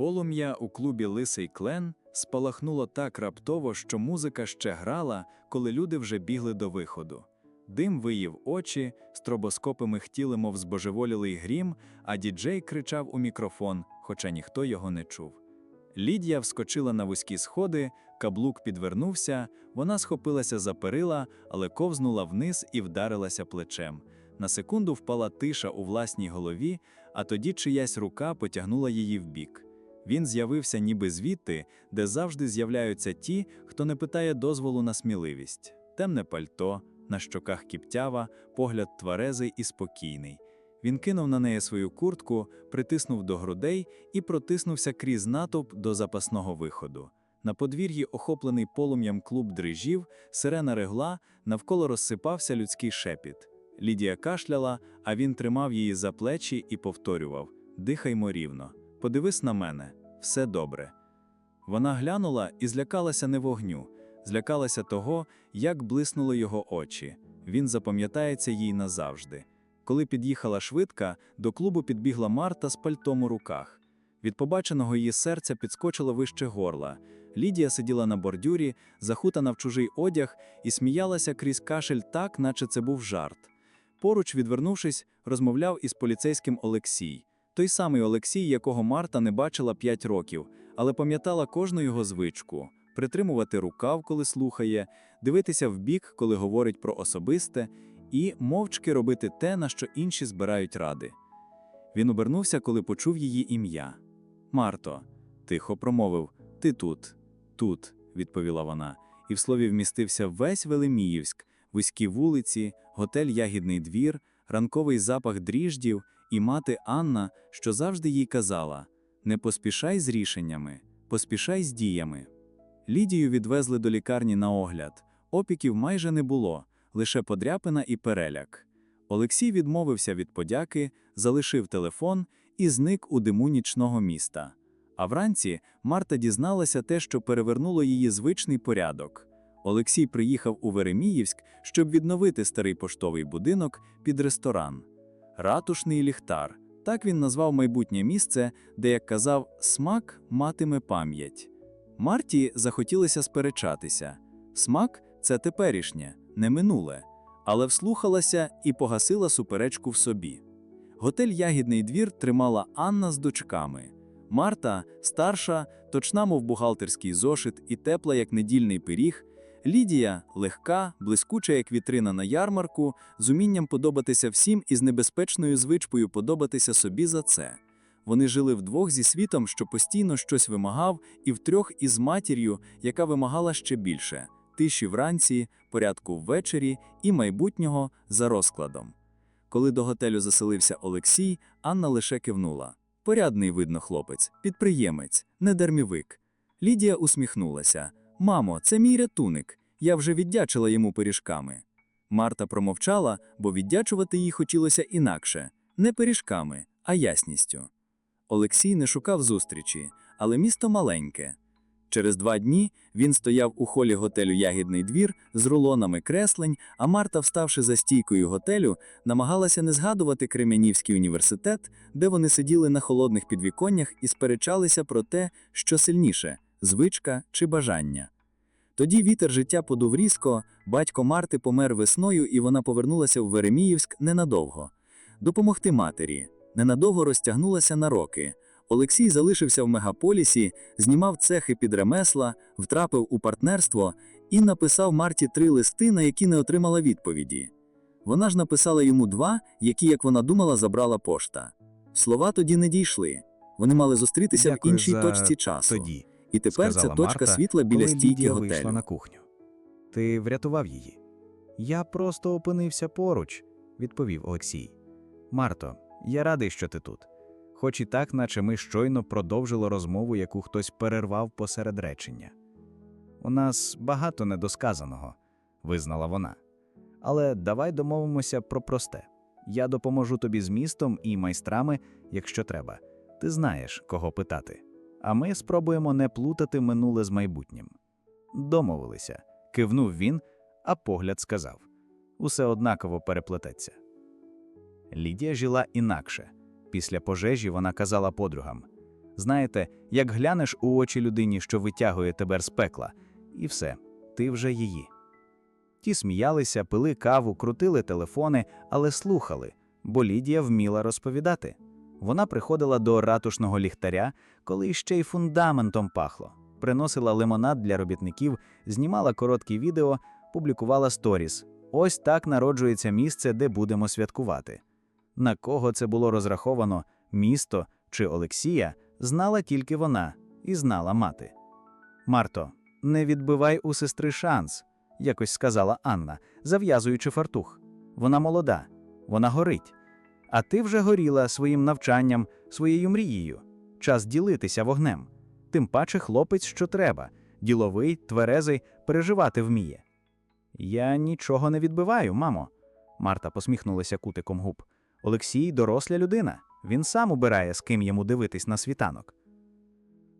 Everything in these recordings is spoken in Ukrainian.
Полум'я у клубі Лисий Клен спалахнуло так раптово, що музика ще грала, коли люди вже бігли до виходу. Дим виїв очі, стробоскопи михтіли, мов збожеволілий грім, а діджей кричав у мікрофон, хоча ніхто його не чув. Лідія вскочила на вузькі сходи, каблук підвернувся, вона схопилася за перила, але ковзнула вниз і вдарилася плечем. На секунду впала тиша у власній голові, а тоді чиясь рука потягнула її вбік. Він з'явився ніби звідти, де завжди з'являються ті, хто не питає дозволу на сміливість. Темне пальто, на щоках кіптява, погляд тверезий і спокійний. Він кинув на неї свою куртку, притиснув до грудей і протиснувся крізь натовп до запасного виходу. На подвір'ї, охоплений полум'ям клуб дрижів, сирена регла, навколо розсипався людський шепіт. Лідія кашляла, а він тримав її за плечі і повторював: Дихаймо рівно, подивись на мене, все добре. Вона глянула і злякалася не вогню, злякалася того, як блиснули його очі. Він запам'ятається їй назавжди. Коли під'їхала швидка, до клубу підбігла Марта з пальтом у руках. Від побаченого її серця підскочило вище горла. Лідія сиділа на бордюрі, захутана в чужий одяг, і сміялася крізь кашель так, наче це був жарт. Поруч, відвернувшись, розмовляв із поліцейським Олексій. Той самий Олексій, якого Марта не бачила п'ять років, але пам'ятала кожну його звичку притримувати рукав, коли слухає, дивитися вбік, коли говорить про особисте, і мовчки робити те, на що інші збирають ради. Він обернувся, коли почув її ім'я. Марто, тихо промовив, ти тут, тут, відповіла вона, і в слові вмістився весь Велиміївськ, вузькі вулиці, готель Ягідний двір, ранковий запах дріждів і мати Анна, що завжди їй казала: не поспішай з рішеннями, поспішай з діями. Лідію відвезли до лікарні на огляд. Опіків майже не було, лише подряпина і переляк. Олексій відмовився від подяки, залишив телефон і зник у диму нічного міста. А вранці Марта дізналася те, що перевернуло її звичний порядок. Олексій приїхав у Вереміївськ, щоб відновити старий поштовий будинок під ресторан. Ратушний ліхтар. Так він назвав майбутнє місце, де, як казав, смак матиме пам'ять. Марті захотілося сперечатися. Смак це теперішнє, не минуле, але вслухалася і погасила суперечку в собі. Готель Ягідний двір тримала Анна з дочками. Марта, старша, точна, мов бухгалтерський зошит і тепла, як недільний пиріг. Лідія легка, блискуча, як вітрина на ярмарку, з умінням подобатися всім і з небезпечною звичкою подобатися собі за це. Вони жили вдвох зі світом, що постійно щось вимагав, і втрьох із матір'ю, яка вимагала ще більше тиші вранці, порядку ввечері і майбутнього за розкладом. Коли до готелю заселився Олексій, Анна лише кивнула. Порядний, видно, хлопець, підприємець, не дармівик. Лідія усміхнулася. Мамо, це мій рятуник. Я вже віддячила йому пиріжками. Марта промовчала, бо віддячувати їй хотілося інакше не пиріжками, а ясністю. Олексій не шукав зустрічі, але місто маленьке. Через два дні він стояв у холі готелю Ягідний двір з рулонами креслень, а Марта, вставши за стійкою готелю, намагалася не згадувати Крем'янівський університет, де вони сиділи на холодних підвіконнях і сперечалися про те, що сильніше звичка чи бажання. Тоді вітер життя подув різко, батько Марти помер весною, і вона повернулася в Вереміївськ ненадовго. Допомогти матері. Ненадовго розтягнулася на роки. Олексій залишився в мегаполісі, знімав цехи під ремесла, втрапив у партнерство і написав Марті три листи, на які не отримала відповіді. Вона ж написала йому два, які, як вона думала, забрала пошта. Слова тоді не дійшли. Вони мали зустрітися Дякую в іншій за точці часу. Тоді, І тепер це точка Марта, світла біля коли стійки Лідія вийшла готелю. на кухню. Ти врятував її. Я просто опинився поруч, відповів Олексій. Марто, я радий, що ти тут. Хоч і так, наче ми щойно продовжили розмову, яку хтось перервав посеред речення. У нас багато недосказаного, визнала вона. Але давай домовимося про просте. Я допоможу тобі з містом і майстрами, якщо треба. Ти знаєш, кого питати. А ми спробуємо не плутати минуле з майбутнім. Домовилися, кивнув він, а погляд сказав: усе однаково переплететься. Лідія жила інакше. Після пожежі вона казала подругам: Знаєте, як глянеш у очі людині, що витягує тебе з пекла, і все, ти вже її. Ті сміялися, пили каву, крутили телефони, але слухали, бо Лідія вміла розповідати. Вона приходила до ратушного ліхтаря, коли ще й фундаментом пахло, приносила лимонад для робітників, знімала короткі відео, публікувала сторіс. Ось так народжується місце, де будемо святкувати. На кого це було розраховано, місто чи Олексія, знала тільки вона і знала мати. Марто, не відбивай у сестри шанс, якось сказала Анна, зав'язуючи фартух. Вона молода, вона горить. А ти вже горіла своїм навчанням, своєю мрією. Час ділитися вогнем. Тим паче хлопець, що треба, діловий, тверезий, переживати вміє. Я нічого не відбиваю, мамо. Марта посміхнулася кутиком губ. Олексій доросля людина. Він сам обирає, з ким йому дивитись на світанок.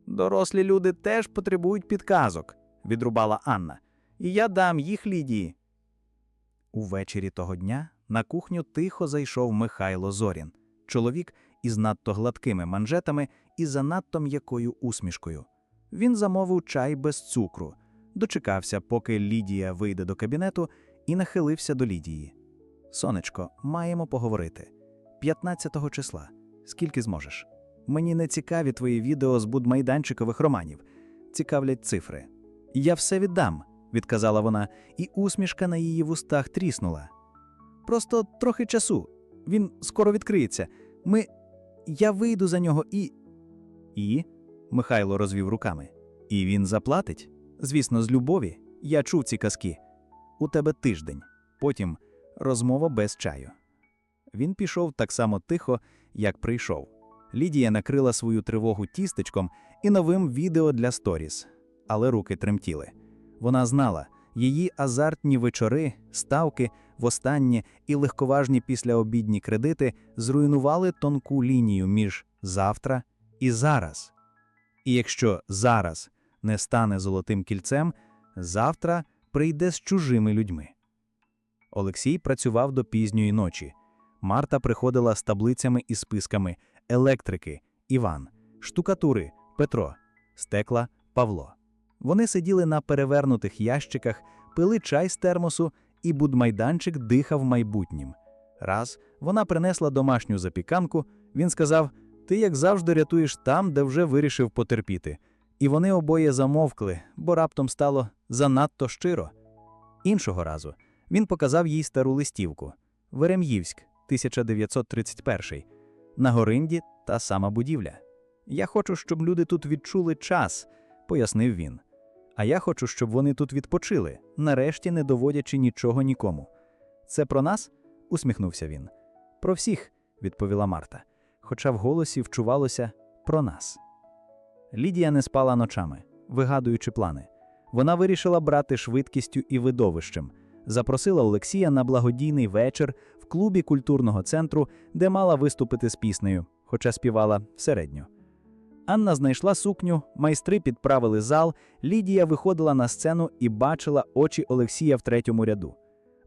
Дорослі люди теж потребують підказок, відрубала Анна. І я дам їх Лідії. Увечері того дня на кухню тихо зайшов Михайло Зорін, чоловік із надто гладкими манжетами і занадто м'якою усмішкою. Він замовив чай без цукру, дочекався, поки Лідія вийде до кабінету, і нахилився до Лідії. Сонечко, маємо поговорити. 15-го числа. Скільки зможеш? Мені не цікаві твої відео з будмайданчикових романів. Цікавлять цифри. Я все віддам, відказала вона, і усмішка на її вустах тріснула. Просто трохи часу. Він скоро відкриється. Ми. Я вийду за нього і. І. Михайло розвів руками. І він заплатить? Звісно, з любові. Я чув ці казки. У тебе тиждень. Потім розмова без чаю. Він пішов так само тихо, як прийшов. Лідія накрила свою тривогу тістечком і новим відео для сторіс, але руки тремтіли. Вона знала, її азартні вечори, ставки, востаннє і легковажні післяобідні кредити зруйнували тонку лінію між завтра і зараз. І якщо зараз не стане золотим кільцем, завтра прийде з чужими людьми. Олексій працював до пізньої ночі. Марта приходила з таблицями і списками електрики Іван, штукатури Петро, стекла Павло. Вони сиділи на перевернутих ящиках, пили чай з термосу, і будмайданчик дихав майбутнім. Раз вона принесла домашню запіканку, він сказав: Ти, як завжди, рятуєш там, де вже вирішив потерпіти. І вони обоє замовкли, бо раптом стало занадто щиро. Іншого разу він показав їй стару листівку Верем'ївськ, 1931. На Горинді та сама будівля. Я хочу, щоб люди тут відчули час, пояснив він. А я хочу, щоб вони тут відпочили, нарешті не доводячи нічого нікому. Це про нас? усміхнувся він. Про всіх, відповіла Марта, хоча в голосі вчувалося про нас. Лідія не спала ночами, вигадуючи плани. Вона вирішила брати швидкістю і видовищем, запросила Олексія на благодійний вечір в клубі культурного центру, де мала виступити з піснею, хоча співала середньо. Анна знайшла сукню, майстри підправили зал, Лідія виходила на сцену і бачила очі Олексія в третьому ряду.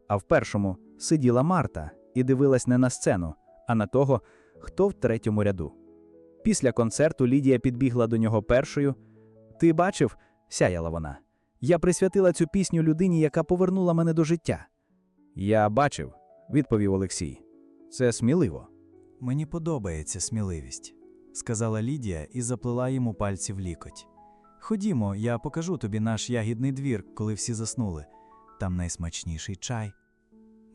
А в першому сиділа Марта і дивилась не на сцену, а на того, хто в третьому ряду. Після концерту Лідія підбігла до нього першою. Ти бачив, сяяла вона. Я присвятила цю пісню людині, яка повернула мене до життя. Я бачив, відповів Олексій. Це сміливо. Мені подобається сміливість, сказала Лідія і заплела йому пальці в лікоть. Ходімо, я покажу тобі наш ягідний двір, коли всі заснули. Там найсмачніший чай.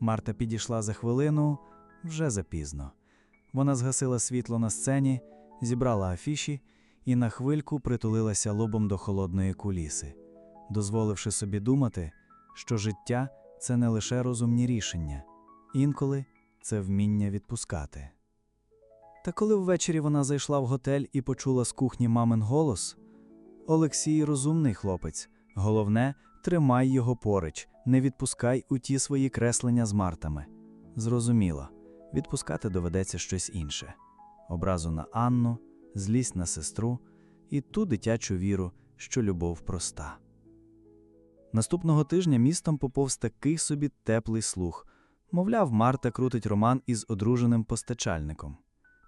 Марта підійшла за хвилину вже запізно. Вона згасила світло на сцені, зібрала афіші і на хвильку притулилася лобом до холодної куліси, дозволивши собі думати, що життя це не лише розумні рішення, інколи це вміння відпускати. Та коли ввечері вона зайшла в готель і почула з кухні мамин голос, Олексій розумний хлопець. Головне, тримай його поруч, не відпускай у ті свої креслення з мартами. Зрозуміло, відпускати доведеться щось інше: образу на Анну, злість на сестру і ту дитячу віру, що любов проста. Наступного тижня містом поповз такий собі теплий слух. Мовляв, Марта крутить роман із одруженим постачальником.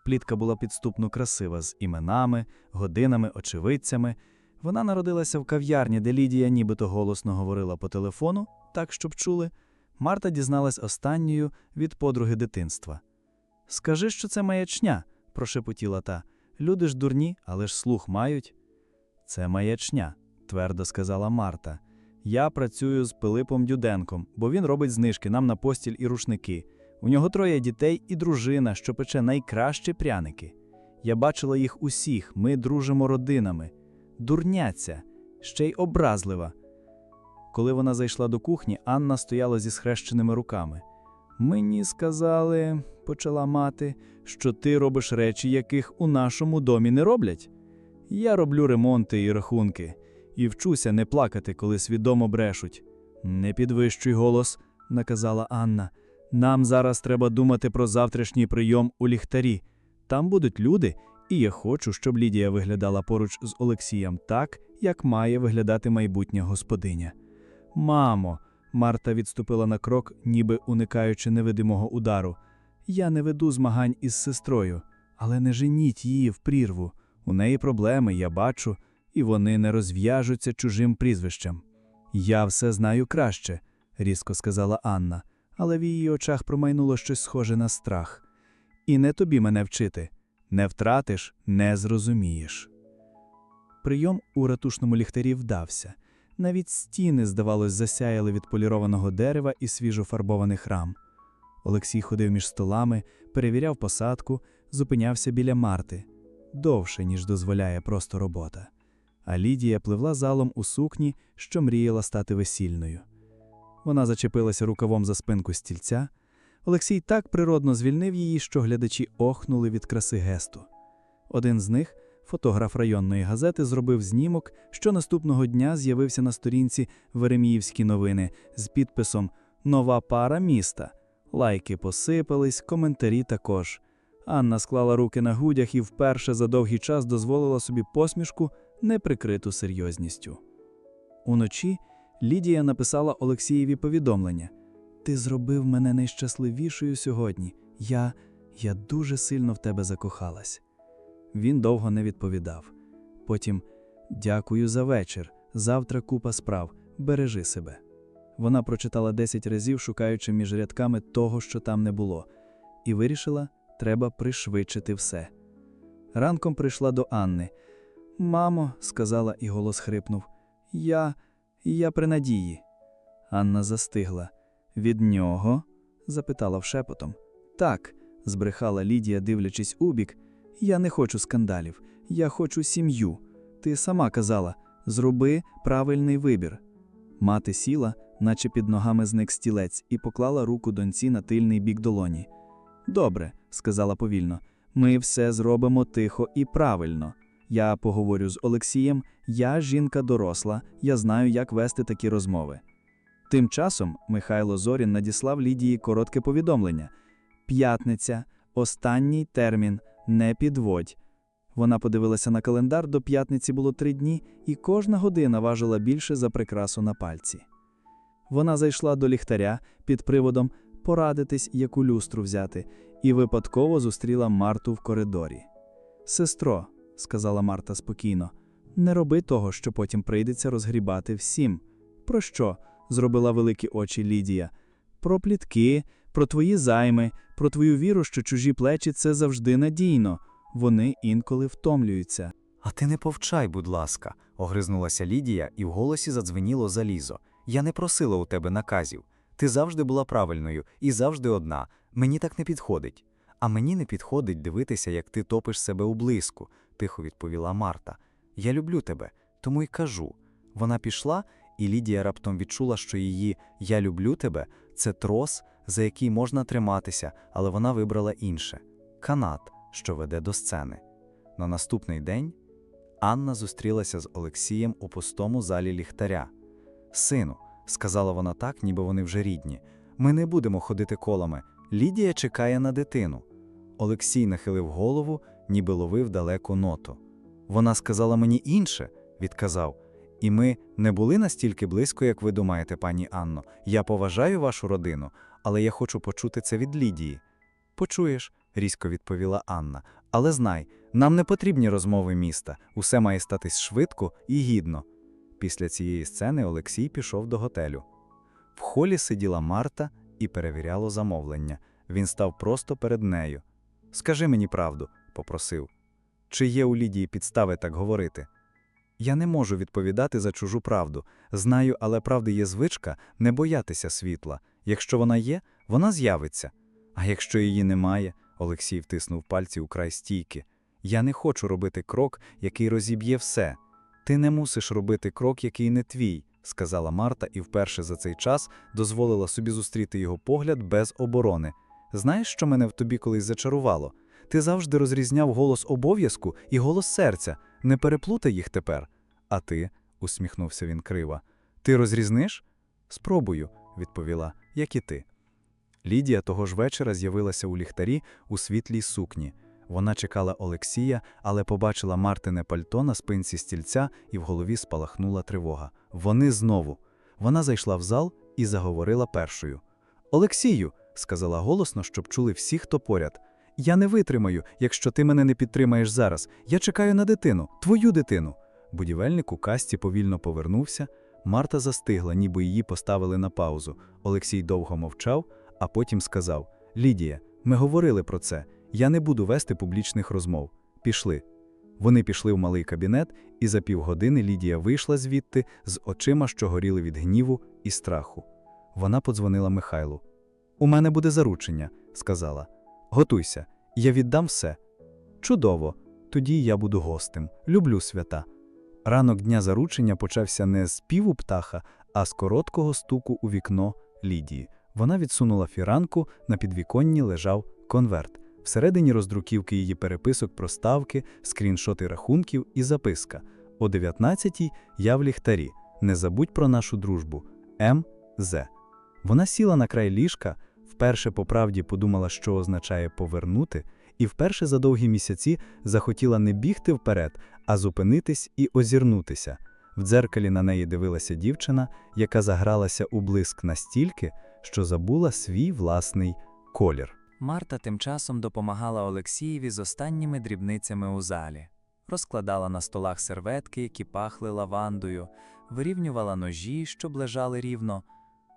Плітка була підступно красива з іменами, годинами, очевидцями. Вона народилася в кав'ярні, де Лідія нібито голосно говорила по телефону, так щоб чули. Марта дізналась останньою від подруги дитинства. Скажи, що це маячня, прошепотіла та. Люди ж дурні, але ж слух мають. Це маячня, твердо сказала Марта. Я працюю з Пилипом Дюденком, бо він робить знижки нам на постіль і рушники. У нього троє дітей і дружина, що пече найкращі пряники. Я бачила їх усіх, ми дружимо родинами. Дурняця, ще й образлива. Коли вона зайшла до кухні, Анна стояла зі схрещеними руками. Мені сказали, почала мати, що ти робиш речі, яких у нашому домі не роблять. Я роблю ремонти і рахунки, і вчуся не плакати, коли свідомо брешуть. Не підвищуй голос, наказала Анна. Нам зараз треба думати про завтрашній прийом у ліхтарі. Там будуть люди, і я хочу, щоб Лідія виглядала поруч з Олексієм так, як має виглядати майбутня господиня. Мамо, Марта відступила на крок, ніби уникаючи невидимого удару. Я не веду змагань із сестрою, але не женіть її в прірву. У неї проблеми, я бачу, і вони не розв'яжуться чужим прізвищем. Я все знаю краще, різко сказала Анна, але в її очах промайнуло щось схоже на страх. І не тобі мене вчити. Не втратиш, не зрозумієш. Прийом у ратушному ліхтарі вдався. Навіть стіни, здавалось, засяяли від полірованого дерева і свіжофарбованих рам. Олексій ходив між столами, перевіряв посадку, зупинявся біля Марти довше, ніж дозволяє просто робота. А Лідія пливла залом у сукні, що мріяла стати весільною. Вона зачепилася рукавом за спинку стільця. Олексій так природно звільнив її, що глядачі охнули від краси гесту. Один з них, фотограф районної газети, зробив знімок, що наступного дня з'явився на сторінці Вереміївські новини з підписом Нова пара міста. Лайки посипались, коментарі також. Анна склала руки на грудях і вперше за довгий час дозволила собі посмішку, не прикриту серйозністю. Уночі Лідія написала Олексієві повідомлення: Ти зробив мене найщасливішою сьогодні. Я, я дуже сильно в тебе закохалась. Він довго не відповідав. Потім Дякую за вечір. Завтра купа справ. Бережи себе. Вона прочитала десять разів, шукаючи між рядками того, що там не було, і вирішила, треба пришвидшити все. Ранком прийшла до Анни. Мамо, сказала, і голос хрипнув. Я. я при надії. Анна застигла. Від нього? запитала вшепотом. Так, збрехала Лідія, дивлячись у бік. Я не хочу скандалів, я хочу сім'ю. Ти сама казала зроби правильний вибір. Мати сіла, наче під ногами зник стілець, і поклала руку доньці на тильний бік долоні. Добре, сказала повільно, ми все зробимо тихо і правильно. Я поговорю з Олексієм, я жінка доросла, я знаю, як вести такі розмови. Тим часом Михайло Зорін надіслав Лідії коротке повідомлення: П'ятниця, останній термін, не підводь. Вона подивилася на календар, до п'ятниці було три дні, і кожна година важила більше за прикрасу на пальці. Вона зайшла до ліхтаря під приводом порадитись, яку люстру взяти, і випадково зустріла Марту в коридорі. Сестро, сказала Марта спокійно, не роби того, що потім прийдеться розгрібати всім. Про що? зробила великі очі Лідія. Про плітки, про твої займи, про твою віру, що чужі плечі це завжди надійно. Вони інколи втомлюються. А ти не повчай, будь ласка, огризнулася Лідія, і в голосі задзвеніло залізо. Я не просила у тебе наказів. Ти завжди була правильною і завжди одна. Мені так не підходить. А мені не підходить дивитися, як ти топиш себе у блиску, тихо відповіла Марта. Я люблю тебе, тому й кажу. Вона пішла, і Лідія раптом відчула, що її Я люблю тебе це трос, за який можна триматися, але вона вибрала інше канат, що веде до сцени. На наступний день Анна зустрілася з Олексієм у пустому залі ліхтаря. Сину, сказала вона так, ніби вони вже рідні. Ми не будемо ходити колами. Лідія чекає на дитину. Олексій нахилив голову, ніби ловив далеку ноту. Вона сказала мені інше, відказав. І ми не були настільки близько, як ви думаєте, пані Анно. Я поважаю вашу родину, але я хочу почути це від Лідії. Почуєш, різко відповіла Анна. Але знай, нам не потрібні розмови міста, усе має статись швидко і гідно. Після цієї сцени Олексій пішов до готелю. В холі сиділа Марта і перевіряло замовлення. Він став просто перед нею. Скажи мені правду, попросив. Чи є у Лідії підстави так говорити? Я не можу відповідати за чужу правду. Знаю, але правди є звичка не боятися світла. Якщо вона є, вона з'явиться. А якщо її немає, Олексій втиснув пальці у край стійки. Я не хочу робити крок, який розіб'є все. Ти не мусиш робити крок, який не твій, сказала Марта, і вперше за цей час дозволила собі зустріти його погляд без оборони. Знаєш, що мене в тобі колись зачарувало? Ти завжди розрізняв голос обов'язку і голос серця. Не переплутай їх тепер. А ти, усміхнувся він криво. Ти розрізниш? Спробую, відповіла, як і ти. Лідія того ж вечора з'явилася у ліхтарі у світлій сукні. Вона чекала Олексія, але побачила Мартине пальто на спинці стільця, і в голові спалахнула тривога. Вони знову. Вона зайшла в зал і заговорила першою. Олексію, сказала голосно, щоб чули всі, хто поряд. Я не витримаю, якщо ти мене не підтримаєш зараз. Я чекаю на дитину, твою дитину. Будівельник у касті повільно повернувся. Марта застигла, ніби її поставили на паузу. Олексій довго мовчав, а потім сказав: Лідія, ми говорили про це. Я не буду вести публічних розмов. Пішли. Вони пішли в малий кабінет, і за півгодини Лідія вийшла звідти з очима, що горіли від гніву і страху. Вона подзвонила Михайлу. У мене буде заручення, сказала. Готуйся, я віддам все. Чудово, тоді я буду гостем. Люблю свята. Ранок дня заручення почався не з співу птаха, а з короткого стуку у вікно Лідії. Вона відсунула фіранку, на підвіконні лежав конверт. Всередині роздруківки її переписок про ставки, скріншоти рахунків і записка. О 19-й я в ліхтарі. Не забудь про нашу дружбу. М. З. Вона сіла на край ліжка, вперше по правді подумала, що означає повернути, і вперше за довгі місяці захотіла не бігти вперед, а зупинитись і озірнутися. В дзеркалі на неї дивилася дівчина, яка загралася у блиск настільки, що забула свій власний колір. Марта тим часом допомагала Олексієві з останніми дрібницями у залі, розкладала на столах серветки, які пахли лавандою, вирівнювала ножі, щоб лежали рівно.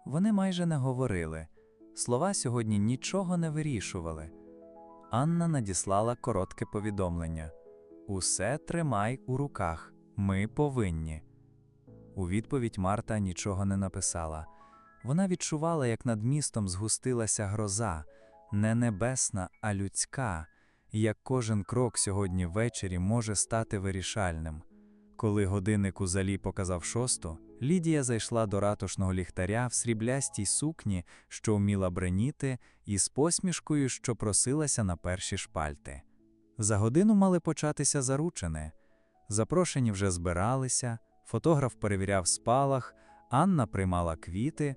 Вони майже не говорили. Слова сьогодні нічого не вирішували. Анна надіслала коротке повідомлення: Усе тримай у руках. Ми повинні. У відповідь Марта нічого не написала. Вона відчувала, як над містом згустилася гроза, не небесна, а людська, і як кожен крок сьогодні ввечері може стати вирішальним. Коли годинник у залі показав шосту, Лідія зайшла до ратушного ліхтаря в сріблястій сукні, що вміла бреніти, і з посмішкою, що просилася на перші шпальти. За годину мали початися заручини. Запрошені вже збиралися, фотограф перевіряв спалах, Анна приймала квіти.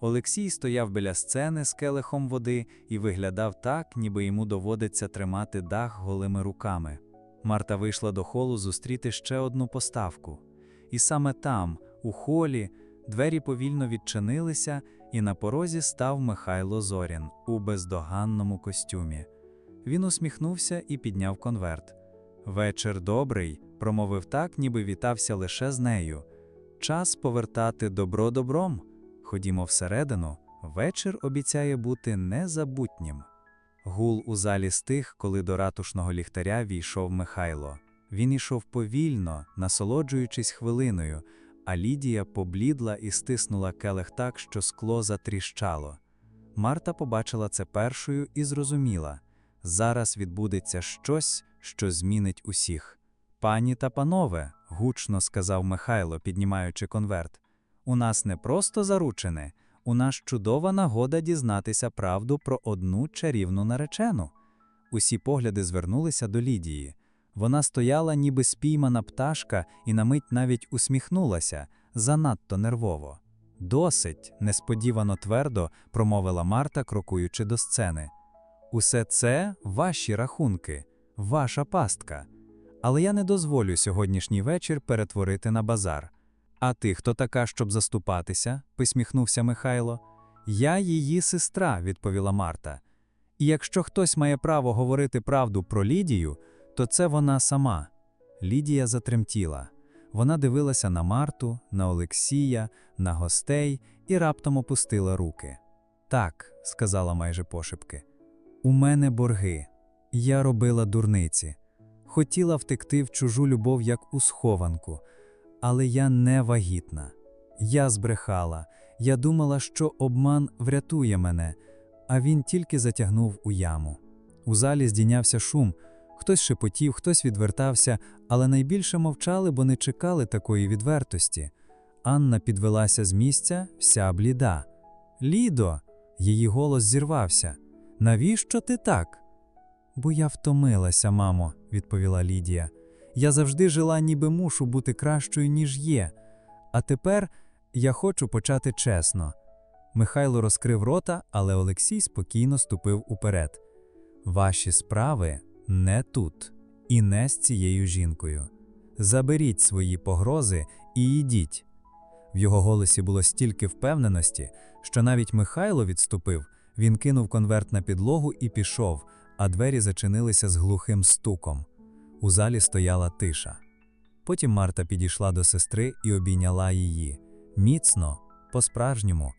Олексій стояв біля сцени з келихом води і виглядав так, ніби йому доводиться тримати дах голими руками. Марта вийшла до холу зустріти ще одну поставку. І саме там, у холі, двері повільно відчинилися, і на порозі став Михайло Зорін у бездоганному костюмі. Він усміхнувся і підняв конверт. Вечір добрий, промовив так, ніби вітався лише з нею. Час повертати добро добром. Ходімо всередину, вечір обіцяє бути незабутнім. Гул у залі стих, коли до ратушного ліхтаря війшов Михайло. Він ішов повільно, насолоджуючись хвилиною, а Лідія поблідла і стиснула келих так, що скло затріщало. Марта побачила це першою і зрозуміла зараз відбудеться щось, що змінить усіх. Пані та панове, гучно сказав Михайло, піднімаючи конверт. У нас не просто заручене, у нас чудова нагода дізнатися правду про одну чарівну наречену. Усі погляди звернулися до Лідії. Вона стояла, ніби спіймана пташка, і на мить навіть усміхнулася занадто нервово. Досить, несподівано твердо промовила Марта, крокуючи до сцени. Усе це ваші рахунки, ваша пастка. Але я не дозволю сьогоднішній вечір перетворити на базар. А ти хто така, щоб заступатися? посміхнувся Михайло. Я її сестра, відповіла Марта. І якщо хтось має право говорити правду про Лідію, то це вона сама. Лідія затремтіла. Вона дивилася на Марту, на Олексія, на гостей і раптом опустила руки. Так, сказала майже пошепки, у мене борги. Я робила дурниці. Хотіла втекти в чужу любов як у схованку, але я не вагітна. Я збрехала. Я думала, що обман врятує мене, а він тільки затягнув у яму. У залі здійнявся шум. Хтось шепотів, хтось відвертався, але найбільше мовчали, бо не чекали такої відвертості. Анна підвелася з місця, вся бліда. Лідо, її голос зірвався. Навіщо ти так? Бо я втомилася, мамо, відповіла Лідія. Я завжди жила, ніби мушу бути кращою, ніж є. А тепер я хочу почати чесно. Михайло розкрив рота, але Олексій спокійно ступив уперед. Ваші справи не тут і не з цією жінкою. Заберіть свої погрози і йдіть. В його голосі було стільки впевненості, що навіть Михайло відступив, він кинув конверт на підлогу і пішов, а двері зачинилися з глухим стуком. У залі стояла тиша. Потім Марта підійшла до сестри і обійняла її. Міцно, по-справжньому.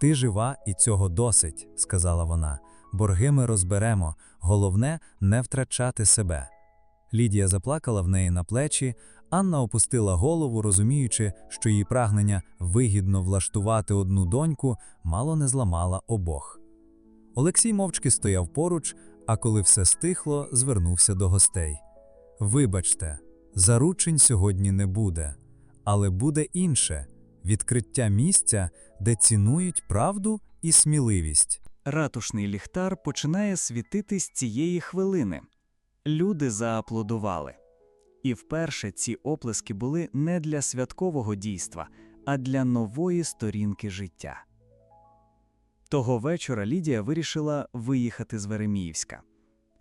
Ти жива, і цього досить, сказала вона. Борги ми розберемо, головне не втрачати себе. Лідія заплакала в неї на плечі, Анна опустила голову, розуміючи, що її прагнення вигідно влаштувати одну доньку мало не зламала обох. Олексій мовчки стояв поруч, а коли все стихло, звернувся до гостей. Вибачте, заручень сьогодні не буде, але буде інше відкриття місця, де цінують правду і сміливість. Ратушний ліхтар починає світити з цієї хвилини. Люди зааплодували. І вперше ці оплески були не для святкового дійства, а для нової сторінки життя. Того вечора Лідія вирішила виїхати з Вереміївська.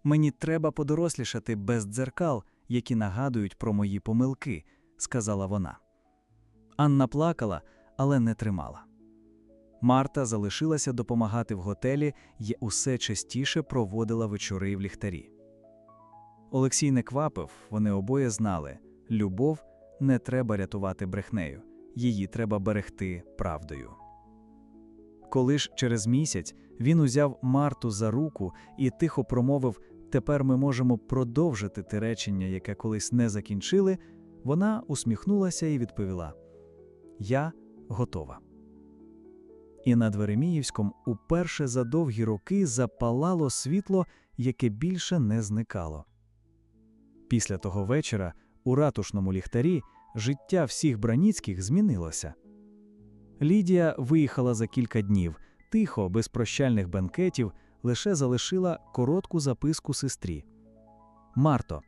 Мені треба подорослішати без дзеркал, які нагадують про мої помилки, сказала вона. Анна плакала, але не тримала. Марта залишилася допомагати в готелі і усе частіше проводила вечори в ліхтарі. Олексій не квапив, вони обоє знали любов не треба рятувати брехнею, її треба берегти правдою. Коли ж через місяць він узяв Марту за руку і тихо промовив Тепер ми можемо продовжити те речення, яке колись не закінчили, вона усміхнулася і відповіла: Я готова. І над Вереміївськом уперше за довгі роки запалало світло, яке більше не зникало. Після того вечора у ратушному ліхтарі життя всіх браніцьких змінилося. Лідія виїхала за кілька днів, тихо, без прощальних бенкетів, лише залишила коротку записку сестрі. Марто,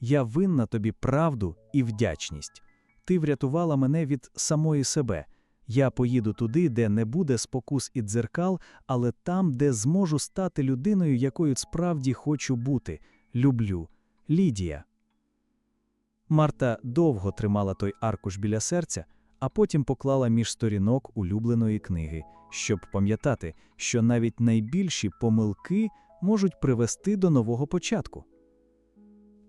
я винна тобі правду і вдячність. Ти врятувала мене від самої себе. Я поїду туди, де не буде спокус і дзеркал, але там, де зможу стати людиною, якою справді хочу бути. Люблю. Лідія. Марта довго тримала той аркуш біля серця, а потім поклала між сторінок улюбленої книги, щоб пам'ятати, що навіть найбільші помилки можуть привести до нового початку.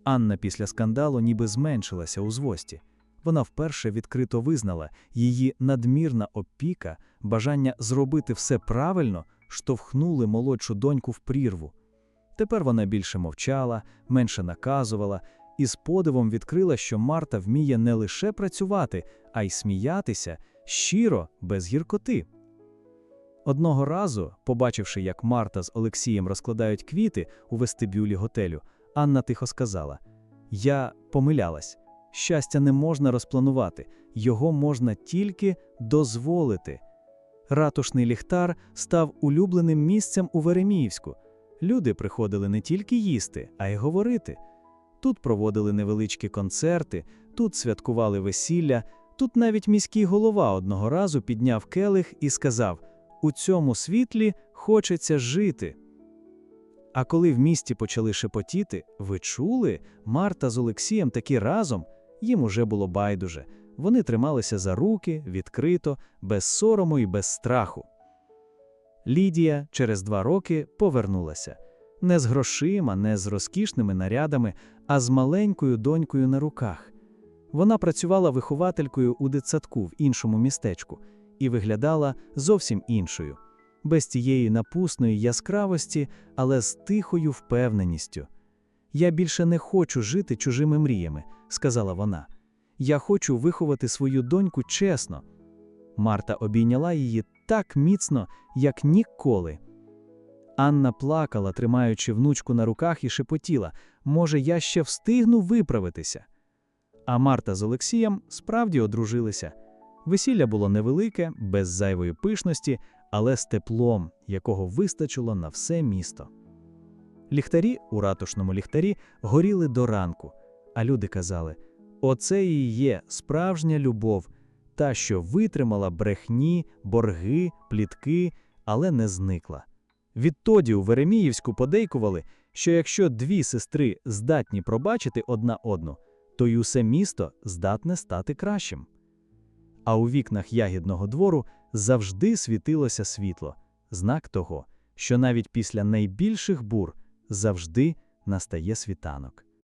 Анна після скандалу ніби зменшилася у звості. Вона вперше відкрито визнала її надмірна опіка, бажання зробити все правильно, штовхнули молодшу доньку в прірву. Тепер вона більше мовчала, менше наказувала, і з подивом відкрила, що Марта вміє не лише працювати, а й сміятися щиро, без гіркоти. Одного разу, побачивши, як Марта з Олексієм розкладають квіти у вестибюлі готелю, Анна тихо сказала: Я помилялась. Щастя не можна розпланувати, його можна тільки дозволити. Ратушний ліхтар став улюбленим місцем у Вереміївську. Люди приходили не тільки їсти, а й говорити. Тут проводили невеличкі концерти, тут святкували весілля, тут навіть міський голова одного разу підняв келих і сказав: У цьому світлі хочеться жити. А коли в місті почали шепотіти, ви чули, Марта з Олексієм такі разом, їм уже було байдуже. Вони трималися за руки, відкрито, без сорому і без страху. Лідія через два роки повернулася не з грошима, не з розкішними нарядами, а з маленькою донькою на руках. Вона працювала вихователькою у дитсадку в іншому містечку і виглядала зовсім іншою, без тієї напусної яскравості, але з тихою впевненістю. Я більше не хочу жити чужими мріями, сказала вона. Я хочу виховати свою доньку чесно. Марта обійняла її так міцно, як ніколи. Анна плакала, тримаючи внучку на руках, і шепотіла: може, я ще встигну виправитися. А Марта з Олексієм справді одружилися. Весілля було невелике, без зайвої пишності, але з теплом, якого вистачило на все місто. Ліхтарі у ратушному ліхтарі горіли до ранку, а люди казали: оце і є справжня любов, та, що витримала брехні, борги, плітки, але не зникла. Відтоді у Вереміївську подейкували, що якщо дві сестри здатні пробачити одна одну, то й усе місто здатне стати кращим. А у вікнах ягідного двору завжди світилося світло, знак того, що навіть після найбільших бур завжди настає світанок.